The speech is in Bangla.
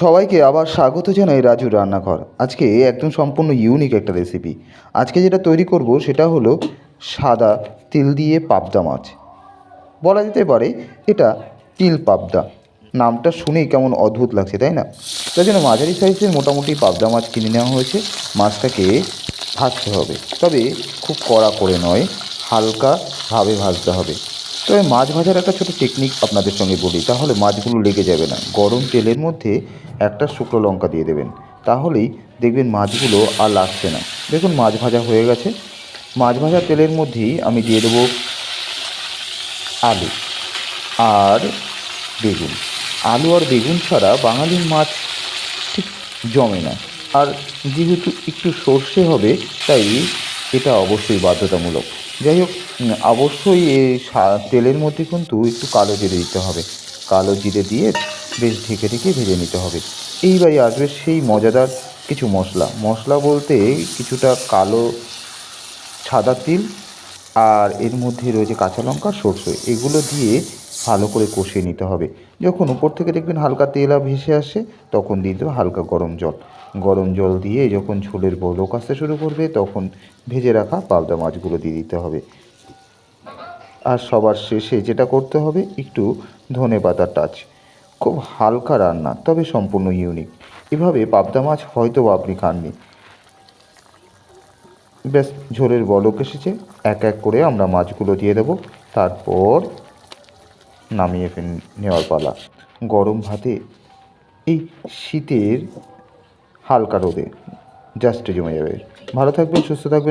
সবাইকে আবার স্বাগত জানাই রাজু রান্নাঘর। আজকে একদম সম্পূর্ণ ইউনিক একটা রেসিপি আজকে যেটা তৈরি করব সেটা হলো সাদা তিল দিয়ে পাবদা মাছ। বলা যেতে পারে এটা তিল পাবদা। নামটা শুনেই কেমন অদ্ভুত লাগছে, তাই না? তাই জন্য মাঝারি সাইজের মোটামুটি পাবদা মাছ কিনে নেওয়া হয়েছে। মাছটাকে ভাজতে হবে। তবে খুব কড়া করে নয় হালকাভাবে ভাজতে হবে। তবে মাছ ভাজার একটা ছোটো টেকনিক আপনাদের সঙ্গে বলি, তাহলে মাছগুলো লেগে যাবে না। গরম তেলের মধ্যে একটা শুকনো লঙ্কা দিয়ে দেবেন, তাহলেই দেখবেন মাছগুলো আর লাগছে না। দেখুন, মাছ ভাজা হয়ে গেছে। মাছ ভাজা তেলের মধ্যেই আমি দিয়ে দেবো আলু আর বেগুন। আলু আর বেগুন ছাড়া বাঙালির মাছ ঠিক জমে না। আর যেহেতু একটু সর্ষে হবে, তাই এটা অবশ্যই বাধ্যতামূলক। যাই হোক অবশ্যই তেলের মধ্যে কিন্তু একটু কালো জিরে দিতে হবে। কালো জিরে দিয়ে বেশ ঢেকে ঢেকে ভেজে নিতে হবে। এইবারই আসবে সেই মজাদার কিছু মশলা। মশলা বলতে কিছুটা কালো সাদা তিল আর এর মধ্যে রয়েছে কাঁচা লঙ্কা, সরষে। এগুলো দিয়ে ভালো করে কষিয়ে নিতে হবে। যখন উপর থেকে দেখবেন হালকা তেলা ভেসে আসে, তখন দিয়ে দেবে হালকা গরম জল। গরম জল দিয়ে যখন ঝোলের বলক আসতে শুরু করবে, তখন ভেজে রাখা পাবদা মাছগুলো দিয়ে দিতে হবে। আর সবার শেষে যেটা করতে হবে, একটু ধনে পাতার টাচ। খুব হালকা রান্না, তবে সম্পূর্ণ ইউনিক এভাবে পাবদা মাছ হয়তো আপনি খাননি। ব্যাস, ঝোলের বলক এসেছে। এক এক করে আমরা মাছগুলো দিয়ে দেবো। তারপর নামিয়ে ফেল নেওয়ার পালা। গরম ভাতে এই শীতের হালকা রোদে জাস্ট জমে যাবে। ভালো থাকবেন, সুস্থ থাকবেন।